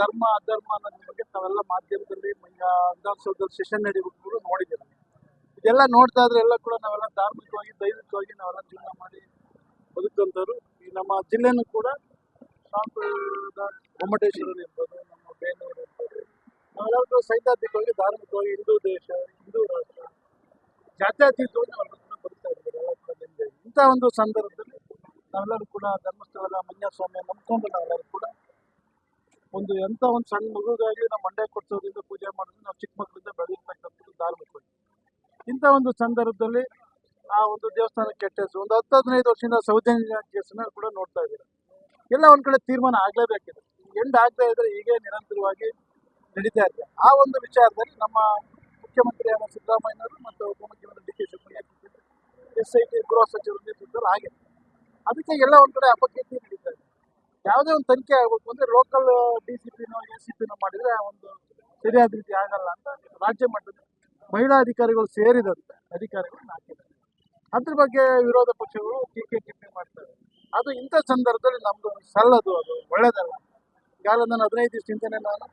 ಧರ್ಮ, ಅಧರ್ಮ ಅನ್ನೋದ್ರ ಬಗ್ಗೆ ನಾವೆಲ್ಲ ಮಾಧ್ಯಮದಲ್ಲಿ ವಿಧಾನಸೌಧದಲ್ಲಿ ಸೆಷನ್ ನಡೀಬೇಕು ನೋಡಿದ್ದೇವೆ. ಇದೆಲ್ಲ ನೋಡ್ತಾ ಇದ್ರೆ ಎಲ್ಲ ಕೂಡ ನಾವೆಲ್ಲ ಧಾರ್ಮಿಕವಾಗಿ, ದೈವಿಕವಾಗಿ ನಾವೆಲ್ಲ ಜೀವನ ಮಾಡಿ ಬದುಕುವಂಥವ್ರು ಈ ನಮ್ಮ ಜಿಲ್ಲೆನೂ ಕೂಡ ಸಾಂಪ್ರದ ಗೊಮ್ಮಟೇಶ್ವರರು ಇರ್ಬೋದು ನಮ್ಮ ಬೇನೂರು ಇರ್ಬೋದು ನಾವೆಲ್ಲರೂ ಸೈದ್ಧಾಂತಿಕವಾಗಿ ಧಾರ್ಮಿಕವಾಗಿ ಹಿಂದೂ ದೇಶ, ಹಿಂದೂ ರಾಷ್ಟ್ರ, ಜಾತ್ಯಾತೀತವಾಗಿ ಕೂಡ ಬದುಕ್ತಾ ಇದ್ದೀವಿ ಎಲ್ಲ ಇಂಥ ಒಂದು ಸಂದರ್ಭದಲ್ಲಿ ನಾವೆಲ್ಲರೂ ಕೂಡ ಧರ್ಮಸ್ಥಳದ ಮಂಜಸ್ವಾಮಿಯ ನಂಬ್ಕೊಂಡು ನಾವೆಲ್ಲರೂ ಕೂಡ ಒಂದು ಎಂತ ಒಂದು ಸಣ್ಣ ಮಗುಗಾಗಿ ನಾವು ಮಂಡೆ ಕೊಡ್ಸೋದ್ರಿಂದ ಪೂಜೆ ಮಾಡೋದ್ರಿಂದ ನಾವು ಚಿಕ್ಕ ಮಕ್ಕಳಿಂದ ಬೆಳೆದಿರ್ತಕ್ಕಂಥದ್ದು ಧಾರ್ಮಿಕ ಇಂಥ ಒಂದು ಸಂದರ್ಭದಲ್ಲಿ ಆ ಒಂದು ದೇವಸ್ಥಾನ ಕೆಟ್ಟ ಒಂದು ಹತ್ತು, ಹದಿನೈದು ವರ್ಷದಿಂದ ಸೌಜನ್ಯ ಕೇಸನ್ನ ಕೂಡ ನೋಡ್ತಾ ಇದ್ದೀರಾ. ಎಲ್ಲ ಒಂದ್ ಕಡೆ ತೀರ್ಮಾನ ಆಗ್ಲೇಬೇಕಿದೆ. ಎಂಡ್ ಆಗದೆ ಇದ್ರೆ ಹೀಗೆ ನಿರಂತರವಾಗಿ ನಡೀತಾ ಇದೆ ಆ ಒಂದು ವಿಚಾರದಲ್ಲಿ ನಮ್ಮ ಮುಖ್ಯಮಂತ್ರಿಯಾದ ಸಿದ್ದರಾಮಯ್ಯನವರು ಮತ್ತು ಉಪಮುಖ್ಯಮಂತ್ರಿ D K Shivakumar S I T ಗೃಹ ಸಚಿವರು ನೇತೃತ್ವದಲ್ಲಿ ಆಗಿದೆ ಅದಕ್ಕೆ ಎಲ್ಲ ಒಂದ್ ಕಡೆ ಅಪಕೀರ್ತಿ ಯಾವುದೇ ಒಂದು ತನಿಖೆ ಆಗಬೇಕು. ಅಂದ್ರೆ ಲೋಕಲ್ ಡಿ ಸಿ ಪಿನೋ ಎ ಸಿ ಪಿನೋ ಮಾಡಿದ್ರೆ ಒಂದು ಸರಿಯಾದ ರೀತಿ ಆಗಲ್ಲ ಅಂತ ರಾಜ್ಯ ಮಟ್ಟದಲ್ಲಿ ಮಹಿಳಾ ಅಧಿಕಾರಿಗಳು ಸೇರಿದಂತೆ ಅಧಿಕಾರಿಗಳು ಹಾಕಿದ್ದಾರೆ ಅದ್ರ ಬಗ್ಗೆ ವಿರೋಧ ಪಕ್ಷಗಳು ಟೀಕೆ ಟಿಪ್ಪಣಿ ಮಾಡ್ತಾರೆ. ಅದು ಇಂಥ ಸಂದರ್ಭದಲ್ಲಿ ನಮ್ದು ಸಲ್ಲದು ಅದು ಒಳ್ಳೇದಲ್ಲ. ಈಗಾಗಲೇ ನಾನು ಹದಿನೈದು ಚಿಂತನೆ ನಾನು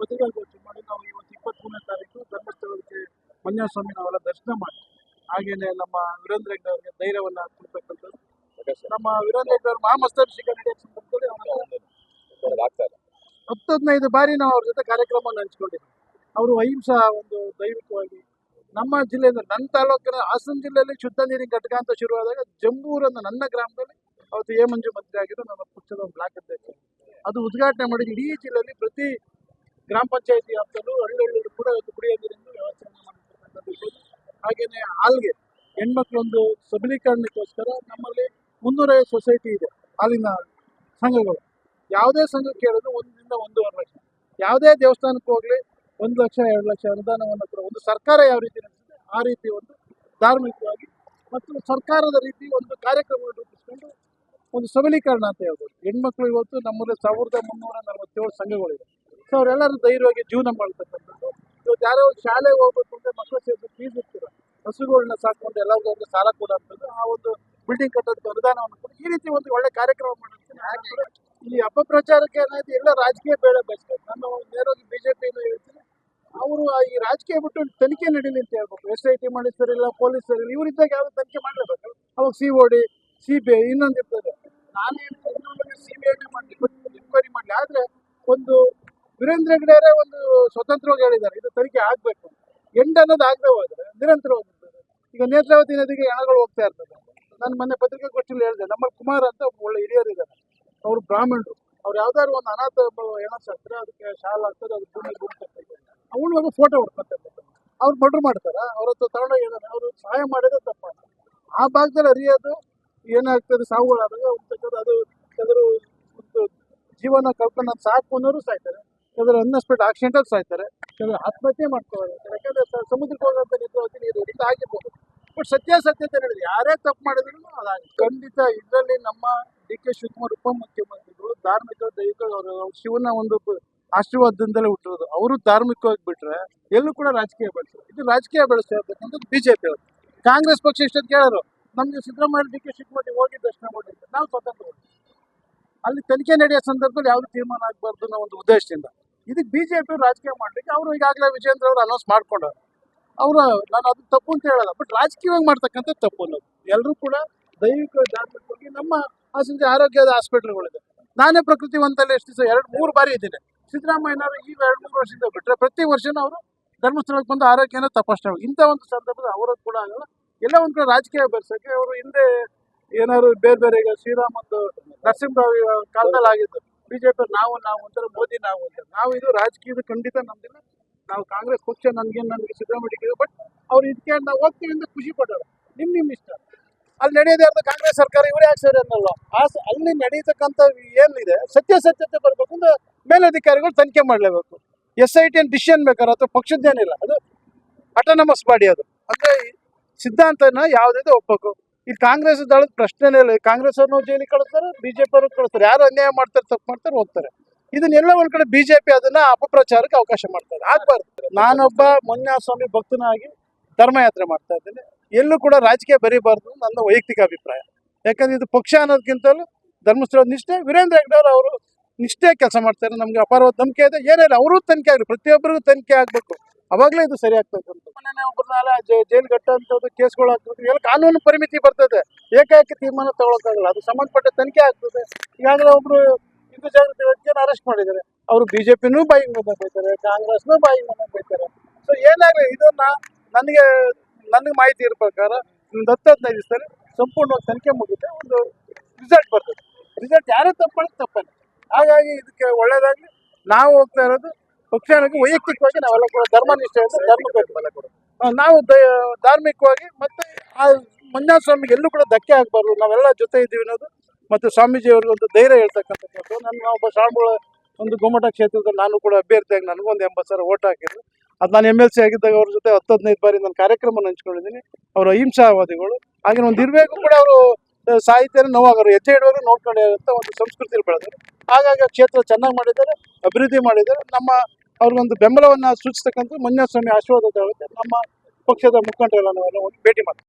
ಪತ್ರಿಕಾಗೋಷ್ಠಿ ಮಾಡಿ ನಾವು ಇವತ್ತು ಇಪ್ಪತ್ತ್ಮೂರನೇ ತಾರೀಕು ಧರ್ಮಸ್ಥಳಕ್ಕೆ ಮಂಜಸ್ವಾಮಿ ನಾವೆಲ್ಲ ದರ್ಶನ ಮಾಡಿ. ಹಾಗೇನೆ ನಮ್ಮ ವೀರೇಂದ್ರ ಹೆಗ್ಡೆ ಅವರಿಗೆ ಧೈರ್ಯವನ್ನ ಕೊಡ್ತಕ್ಕಂಥದ್ದು ನಮ್ಮ ವೀರೇಂದ್ರ ಹೆಗ್ಡೆ ಅವರು ಮಹಾಮಸ್ತಾಭಿಷೇಕ ನಡೆಯೋ ಸಂದರ್ಭದಲ್ಲಿ ಅವರ ಆಗ್ತಾ ಇಲ್ಲ ಹತ್ತು ಹದಿನೈದು ಬಾರಿ ನಾವು ಅವ್ರ ಜೊತೆ ಕಾರ್ಯಕ್ರಮ ಹಂಚ್ಕೊಂಡಿದ್ದೀವಿ ಅವರು ಅಹಿಂಸಾ ಒಂದು ದೈವಿಕವಾಗಿ ನಮ್ಮ ಜಿಲ್ಲೆಯಿಂದ ನನ್ನ ತಾಲೂಕಿನ ಹಾಸನ ಜಿಲ್ಲೆಯಲ್ಲಿ ಶುದ್ಧ ನೀರಿನ ಘಟಕ ಅಂತ ಶುರುವಾದಾಗ ಜಂಬೂರ್ ಅನ್ನೋ ನನ್ನ ಗ್ರಾಮದಲ್ಲಿ ಅವತ್ತು ಎ ಮಂಜು ಮಂತ್ರಿ ಆಗಿದ್ದು ನನ್ನ ಪಕ್ಷದ ಬ್ಲಾಕ್ ಅಧ್ಯಕ್ಷ. ಅದು ಉದ್ಘಾಟನೆ ಮಾಡಿ ಇಡೀ ಜಿಲ್ಲೆಯಲ್ಲಿ ಪ್ರತಿ ಗ್ರಾಮ ಪಂಚಾಯತಿ ಹಳ್ಳಿ ಕೂಡ ಇವತ್ತು ಕುಡಿಯೋ ನೀರಿನ ವ್ಯವಸ್ಥೆ ಹಾಗೇನೆ ಹಾಲ್ಗೆ ಹೆಣ್ಮಕ್ಳೊಂದು ಸಬಲೀಕರಣಕ್ಕೋಸ್ಕರ ನಮ್ಮಲ್ಲಿ ಮುನ್ನೂರೈವತ್ತು ಸೊಸೈಟಿ ಇದೆ ಹಾಲಿನ ಸಂಘಗಳು. ಯಾವುದೇ ಸಂಘ ಕೇಳಿದ್ರು ಒಂದರಿಂದ ಒಂದೂವರೆ ಲಕ್ಷ. ಯಾವುದೇ ದೇವಸ್ಥಾನಕ್ಕೆ ಹೋಗಲಿ, ಒಂದು ಲಕ್ಷ, ಎರಡು ಲಕ್ಷ ಅನುದಾನವನ್ನು ಕೂಡ. ಒಂದು ಸರ್ಕಾರ ಯಾವ ರೀತಿ ನಡೆಸಿದೆ ಆ ರೀತಿ ಒಂದು ಧಾರ್ಮಿಕವಾಗಿ ಮತ್ತು ಸರ್ಕಾರದ ರೀತಿ ಒಂದು ಕಾರ್ಯಕ್ರಮವನ್ನು ರೂಪಿಸ್ಕೊಂಡು ಒಂದು ಸಬಲೀಕರಣ ಅಂತ ಹೇಳ್ಬೋದು. ಹೆಣ್ಮಕ್ಳು ಇವತ್ತು ನಮ್ಮಲ್ಲಿ ಸಾವಿರದ ಮುನ್ನೂರ ನಲವತ್ತೇಳು ಸಂಘಗಳಿವೆ. ಸೊ ಅವರೆಲ್ಲರೂ ಧೈರ್ಯವಾಗಿ ಜೀವನ ಮಾಡ್ತಕ್ಕಂಥದ್ದು. ಇವತ್ತು ಯಾರೋ ಶಾಲೆಗೆ ಹೋಗ್ಬೇಕು ಅಂದರೆ ಮಕ್ಕಳು ಸೇರಿಸಿ ಫೀಸ್ ಇರ್ತೀರ ಹಸುಗಳನ್ನ ಸಾಕೊಂಡು ಎಲ್ಲರಿಗೂ ಒಂದು ಸಾಲ ಕೂಡ ಆ ಒಂದು ಬಿಲ್ಡಿಂಗ್ ಕಟ್ಟೋದಕ್ಕೆ ಅನುದಾನವನ್ನು ಕೊಡಿ. ಈ ರೀತಿ ಒಂದು ಒಳ್ಳೆ ಕಾರ್ಯಕ್ರಮ ಮಾಡೋದಕ್ಕೆ ಈ ಅಪಪ್ರಚಾರಕ್ಕೆ ಏನಾಯ್ತು ಎಲ್ಲ ರಾಜಕೀಯ ಬೇಡ ಬಯಸ್ತಾರೆ ನಾನು ನೇರವಾಗಿ ಬಿಜೆಪಿಯಿಂದ ಹೇಳ್ತೀನಿ ಅವರು ಈ ರಾಜಕೀಯ ಬಿಟ್ಟು ತನಿಖೆ ನಡೀಲಿ ಅಂತ ಹೇಳ್ಬೇಕು. ಎಸ್ ಐ ಟಿ ಮಾಡಿ ಸರಿಯಿಲ್ಲ ಪೊಲೀಸ್ ಸರಿಯಿಲ್ಲ ಇವರಿದ್ದಾಗ ಯಾವ್ದು ತನಿಖೆ ಮಾಡಲೇಬೇಕು? ಅವಾಗ C O D, C B I, ಇನ್ನೊಂದು ಇರ್ತದೆ. ನಾನು ಸಿ ಬಿ ಐನೇ ಮಾಡಲಿ ಎನ್ಕ್ವೈರಿ ಮಾಡಲಿ. ಆದರೆ ಒಂದು ವೀರೇಂದ್ರ ಹೆಗ್ಡೆಯವರೇ ಒಂದು ಸ್ವತಂತ್ರವಾಗಿ ಹೇಳಿದ್ದಾರೆ. ಇದು ತನಿಖೆ ಆಗಬೇಕು. ಎಂಡ್ ಅನ್ನೋದು ಆಗದೆ ಹೋದ್ರೆ ನಿರಂತರವಾಗಿರ್ತದೆ. ಈಗ ನೇತ್ರಾವತಿ ನದಿಗೆ ಹಣಗಳು ಹೋಗ್ತಾ ಇರ್ತದೆ. ನಾನು ಮೊನ್ನೆ ಪತ್ರಿಕಾಗೋಷ್ಠಿಯಲ್ಲಿ ಹೇಳಿದೆ, ನಮ್ಮಲ್ಲಿ ಕುಮಾರ್ ಅಂತ ಒಳ್ಳೆ ಹಿರಿಯರಿದ್ದಾರೆ. ಅವರು ಬ್ರಾಹ್ಮಣರು. ಅವ್ರು ಯಾವ್ದಾದ್ರು ಒಂದು ಅನಾಥ ಏನೋ ಸತ್ರೆ ಅದಕ್ಕೆ ಶಾಲ ಆಗ್ತದೆ ಅದು ಭೂಮಿ ಭೂಮಿ ಅವಳು ಒಂದು ಫೋಟೋ ಹೊಡ್ಕೊತಾರೆ ಅವ್ರು ಮರ್ಡ್ರ್ ಮಾಡ್ತಾರೆ? ಅವ್ರ ಹತ್ರ ಏನಾರ ಅವರು ಸಹಾಯ ಮಾಡಿದ್ರೆ ತಪ್ಪ ಆ ಭಾಗದಲ್ಲಿ ಅರಿಯೋದು, ಏನಾಗ್ತದೆ, ಸಾವುಗಳಾದಾಗ ಒಂದು ಅದು ಕೆಲವರು ಒಂದು ಜೀವನ ಕಳ್ಕೊಂಡು ಸಾಕು ಅನ್ನೋರು ಸಾಯ್ತಾರೆ. ಕೆಲವರು ಅನ್ಎಕ್ಸ್ಪೆಕ್ಟ್ ಆಕ್ಸಿಡೆಂಟಲ್ಲಿ ಸಾಯ್ತಾರೆ. ಕೆಲವರು ಆತ್ಮಹತ್ಯೆ ಮಾಡ್ಕೋತಾರೆ ಯಾಕಂದ್ರೆ ಸಮುದ್ರಕ್ಕೆ ಹೋಗೋಂಥ ನೇತ್ರಾವತಿ ನೀರು ಇದು ಆಗಿರ್ಬೋದು. ಬಟ್ ಸತ್ಯಾಸತ್ಯತೆ ಹೇಳಿದ್ರೆ ಯಾರೇ ತಪ್ಪು ಮಾಡಿದ್ರು ಅದಾಗಿದೆ ಖಂಡಿತ ಇದರಲ್ಲಿ ನಮ್ಮ ಡಿ ಕೆ ಶಿವಕುಮಾರ್ ಉಪಮುಖ್ಯಮಂತ್ರಿಗಳು, ಧಾರ್ಮಿಕ ದೈವಿಕ ಅವರು ಶಿವನ ಒಂದು ಆಶೀರ್ವಾದದಿಂದಲೇ ಹುಟ್ಟಿರೋದು. ಅವರು ಧಾರ್ಮಿಕವಾಗಿ ಬಿಟ್ರೆ ಎಲ್ಲೂ ಕೂಡ ರಾಜಕೀಯ ಬೆಳೆಸಿದ್ರು ಇದು ರಾಜಕೀಯ ಬೆಳೆಸ್ತಾ ಇರ್ತಕ್ಕಂಥದ್ದು ಬಿಜೆಪಿ ಅವರು. ಕಾಂಗ್ರೆಸ್ ಪಕ್ಷ ಇಷ್ಟೊತ್ತು ಕೇಳೋರು ನಮ್ಗೆ ಸಿದ್ದರಾಮಯ್ಯ, ಡಿ ಕೆ ಶಿವಕುಮಾರ್ ಹೋಗಿ ದರ್ಶನ ಮಾಡಿದ್ರೆ ನಾವು ಸ್ವತಂತ್ರ ಅಲ್ಲಿ ತನಿಖೆ ನಡೆಯೋ ಸಂದರ್ಭದಲ್ಲಿ ಯಾವ್ದು ತೀರ್ಮಾನ ಆಗಬಾರ್ದು ಅನ್ನೋ ಒಂದು ಉದ್ದೇಶದಿಂದ. ಇದಕ್ಕೆ ಬಿಜೆಪಿ ರಾಜಕೀಯ ಮಾಡ್ಲಿಕ್ಕೆ ಅವರು ಈಗಾಗಲೇ ವಿಜೇಂದ್ರ ಅವರು ಅನೌನ್ಸ್ ಮಾಡ್ಕೊಂಡವ್ರು. ಅವರು, ನಾನು ಅದು ತಪ್ಪು ಅಂತ ಹೇಳಲ್ಲ ಬಟ್ ರಾಜಕೀಯವಾಗಿ ಮಾಡ್ತಕ್ಕಂಥ ತಪ್ಪು ಅನ್ನೋದು. ಎಲ್ಲರೂ ಕೂಡ ದೈವಿಕ ಧಾರ್ಮಿಕವಾಗಿ ನಮ್ಮ ಹಾಸನ ಆರೋಗ್ಯದ ಹಾಸ್ಪಿಟ್ಲ್ಗಳಿದೆ ನಾನೇ ಪ್ರಕೃತಿವಂತಲ್ಲಿ ಎಷ್ಟು ದಿವಸ, ಎರಡು, ಮೂರು ಬಾರಿ ಇದ್ದೀನಿ. ಸಿದ್ದರಾಮಯ್ಯನವರು ಈಗ ಎರಡು, ಮೂರು ವರ್ಷದಿಂದ ಬಿಟ್ಟರೆ ಪ್ರತಿ ವರ್ಷನೂ ಅವರು ಧರ್ಮಸ್ಥಳಕ್ಕೆ ಬಂದು ಆರೋಗ್ಯನ ತಪಾಸಣೆ ಇಂಥ ಒಂದು ಸಂದರ್ಭದಲ್ಲಿ ಅವರದ್ದು ಕೂಡ ಆಗಲ್ಲ. ಎಲ್ಲ ಒಂದು ಕಡೆ ರಾಜಕೀಯ ಬೆರೆಸೋಕೆ ಅವರು ಹಿಂದೆ ಏನಾದ್ರು ಬೇರೆ ಬೇರೆ ಈಗ ಶ್ರೀರಾಮ್ ಒಂದು ನರಸಿಂಹರಾವ್ ಕಾಲದಲ್ಲಿ ಆಗಿದ್ದು, ಬಿಜೆಪಿ ನಾವು ನಾವು ಅಂತಾರೆ ಮೋದಿ ನಾವು ಅಂತ. ನಾವು ಇದು ರಾಜಕೀಯದ ಖಂಡಿತ ನಮ್ದಿಲ್ಲ ನಾವು ಕಾಂಗ್ರೆಸ್ ಪಕ್ಷ ನನ್ಗೇನು ನನಗೆ ಸಿದ್ದರಾಮಯ್ಯ, ಬಟ್ ಅವ್ರು ಇದಕ್ಕೆ ನಾವು ಹೋಗ್ತೀವಿ ಅಂತ ಖುಷಿ ಪಟ್ಟರು ನಿಮ್ಮ ನಿಮ್ಮ ಇಷ್ಟ. ಅಲ್ಲಿ ನಡೆಯೋದೇ ಇರೋದು ಕಾಂಗ್ರೆಸ್ ಸರ್ಕಾರ ಇವರೇ ಯಾಕೆ ಅನ್ನಲ್ಲ ಆ ಅಲ್ಲಿ ನಡೀತಕ್ಕಂಥ ಏನಿದೆ, ಸತ್ಯಾಸತ್ಯತೆ ಬರಬೇಕು ಅಂದ್ರೆ ಮೇಲಧಿಕಾರಿಗಳು ತನಿಖೆ ಮಾಡಲೇಬೇಕು. ಎಸ್ ಐ ಟಿ ಡಿಸಿಷನ್ ಬೇಕಾದ್ರೆ ಅಥವಾ ಪಕ್ಷದ್ದೇನಿಲ್ಲ ಅದು ಅಟಾನಮಸ್ ಬಾಡಿ ಅದು. ಅಂದ್ರೆ ಸಿದ್ಧಾಂತನ ಯಾವುದೇ ಒಪ್ಪಬೇಕು ಈ ಕಾಂಗ್ರೆಸ್ ದಳದ ಪ್ರಶ್ನೆನೇ ಇಲ್ಲ. ಕಾಂಗ್ರೆಸ್ ಅವ್ರನ್ನ ಜೈಲಿ ಕಳಿಸ್ತಾರೆ ಬಿಜೆಪಿ ಅವ್ರಿಗೆ ಕಳಿಸ್ತಾರೆ. ಯಾರು ಅನ್ಯಾಯ ಮಾಡ್ತಾರೆ ತಪ್ಪು ಮಾಡ್ತಾರೆ ಹೋಗ್ತಾರೆ. ಇದನ್ನೆಲ್ಲ ಒಂದ್ ಕಡೆ ಬಿಜೆಪಿ ಅದನ್ನ ಅಪಪ್ರಚಾರಕ್ಕೆ ಅವಕಾಶ ಮಾಡ್ತಾರೆ. ಆಗ್ಬಾರ್ದು. ನಾನೊಬ್ಬ ಮೊನ್ನೆ ಸ್ವಾಮಿ ಭಕ್ತನಾಗಿ ಧರ್ಮಯಾತ್ರೆ ಮಾಡ್ತಾ ಇದ್ದೇನೆ. ಎಲ್ಲೂ ಕೂಡ ರಾಜಕೀಯ ಬರೀಬಾರ್ದು ನನ್ನ ವೈಯಕ್ತಿಕ ಅಭಿಪ್ರಾಯ. ಯಾಕಂದ್ರೆ ಇದು ಪಕ್ಷ ಅನ್ನೋದಕ್ಕಿಂತಲೂ ಧರ್ಮಸ್ಥಳ ನಿಷ್ಠೆ, ವೀರೇಂದ್ರ ಹೆಗ್ಡೆ ಅವರು ನಿಷ್ಠೆ ಕೆಲಸ ಮಾಡ್ತಾರೆ ನಮಗೆ ಅಪಾರವಾದ ನಂಬಿಕೆ ಇದೆ. ಏನಿಲ್ಲ ಅವರು ತನಿಖೆ ಆಗಲಿ, ಪ್ರತಿಯೊಬ್ಬರಿಗೂ ತನಿಖೆ ಆಗಬೇಕು. ಅವಾಗಲೇ ಇದು ಸರಿ ಆಗ್ತದೆ ಮನೆನೇ ಒಬ್ಬರನ್ನೆಲ್ಲ ಜೈಲ್ ಕಟ್ಟುವಂಥದ್ದು ಕೇಸ್ಗಳು ಎಲ್ಲ ಕಾನೂನು ಪರಿಮಿತಿ ಬರ್ತದೆ. ಏಕಾಏಕಿ ತೀರ್ಮಾನ ತಗೊಳಕ್ಕಾಗಲ್ಲ. ಅದು ಸಂಬಂಧಪಟ್ಟ ತನಿಖೆ ಆಗ್ತದೆ. ಈಗಾಗಲೇ ಒಬ್ರು ಹಿಂದೂ ಜಾಗೃತಿ ವ್ಯಕ್ತಿಯನ್ನು ಅರೆಸ್ಟ್ ಮಾಡಿದ್ದಾರೆ. ಅವರು ಬಿಜೆಪಿನೂ ಬಾಯಿ ಮುಂದೆ ಬೈತಾರೆ ಕಾಂಗ್ರೆಸ್ನೂ ಬಾಯಿ ಮುಂದೆ ಬೈತಾರೆ ಸೊ ಏನಾಗಲಿ, ಇದನ್ನ ನನಗೆ ನನಗೆ ಮಾಹಿತಿ ಇರೋ ಪ್ರಕಾರ ಒಂದು ಹತ್ತು ಹದಿನೈದು ದಿವಸದಲ್ಲಿ ಸಂಪೂರ್ಣವಾಗಿ ತನಿಖೆ ಮುಗಿದ್ರೆ ಒಂದು ರಿಸಲ್ಟ್ ಬರ್ತದೆ. ರಿಸಲ್ಟ್ ಯಾರೇ ತಪ್ಪಲ್ಲ ತಪ್ಪಲ್ಲ. ಹಾಗಾಗಿ ಇದಕ್ಕೆ ಒಳ್ಳೇದಾಗಲಿ. ನಾವು ಹೋಗ್ತಾ ಇರೋದು ಪಕ್ಷಕ್ಕೆ ವೈಯಕ್ತಿಕವಾಗಿ ನಾವೆಲ್ಲ ಕೂಡ ಧರ್ಮನಿಷ್ಠೆಯಿಂದ ಧರ್ಮಕ್ಕೆ ಬೆಲೆ ಕೊಡೋದು ಆ, ನಾವು ಧಾರ್ಮಿಕವಾಗಿ ಮತ್ತೆ ಆ ಮಂಜುನಾಥ ಸ್ವಾಮಿಗೆ ಎಲ್ಲೂ ಕೂಡ ಧಕ್ಕೆ ಆಗಬಾರ್ದು. ನಾವೆಲ್ಲ ಜೊತೆ ಇದ್ದೀವಿ ಅನ್ನೋದು ಮತ್ತು ಸ್ವಾಮೀಜಿ ಅವ್ರಿಗೆ ಒಂದು ಧೈರ್ಯ ಹೇಳ್ತಕ್ಕಂಥದ್ದು ನನ್ನ ಒಬ್ಬ ಶ್ರಾವಣ ಒಂದು ಗುಮ್ಮಟ ಕ್ಷೇತ್ರದಲ್ಲಿ ನಾನು ಕೂಡ ಅಭ್ಯರ್ಥಿಯಾಗಿ ನನಗೊಂದು ಎಂಬತ್ತು ಸಾವಿರ ಓಟ್ ಹಾಕಿದ್ರು. ಅದು ನಾನು ಎಂ ಎಲ್ ಸಿ ಆಗಿದ್ದಾಗ ಅವ್ರ ಜೊತೆ ಹತ್ತು ಹದಿನೈದು ಬಾರಿ ನಾನು ಕಾರ್ಯಕ್ರಮ ಹಂಚ್ಕೊಂಡಿದ್ದೀನಿ. ಅವರು ಅಹಿಂಸಾವಾದಿಗಳು ಹಾಗೆ ಒಂದು ಇರಬೇಕು ಕೂಡ ಅವರು ಸಾಹಿತ್ಯನ ನೋವಾಗರು ಹೆಜ್ಜೆ ಇಡುವಾಗ ಅಂತ ಒಂದು ಸಂಸ್ಕೃತಿ ಬೆಳೆದರು. ಹಾಗಾಗಿ ಆ ಕ್ಷೇತ್ರ ಚೆನ್ನಾಗಿ ಮಾಡಿದ್ದಾರೆ, ಅಭಿವೃದ್ಧಿ ಮಾಡಿದ್ದಾರೆ. ನಮ್ಮ ಅವ್ರಿಗೊಂದು ಬೆಂಬಲವನ್ನು ಸೂಚಿಸ್ತಕ್ಕಂಥ ಮಂಜುನಾಥ ಸ್ವಾಮಿ ಆಶೀರ್ವಾದ ನಮ್ಮ ಪಕ್ಷದ ಮುಖಂಡರೆಲ್ಲ ನಾವೆಲ್ಲ ಭೇಟಿ ಮಾಡ್ತೀವಿ.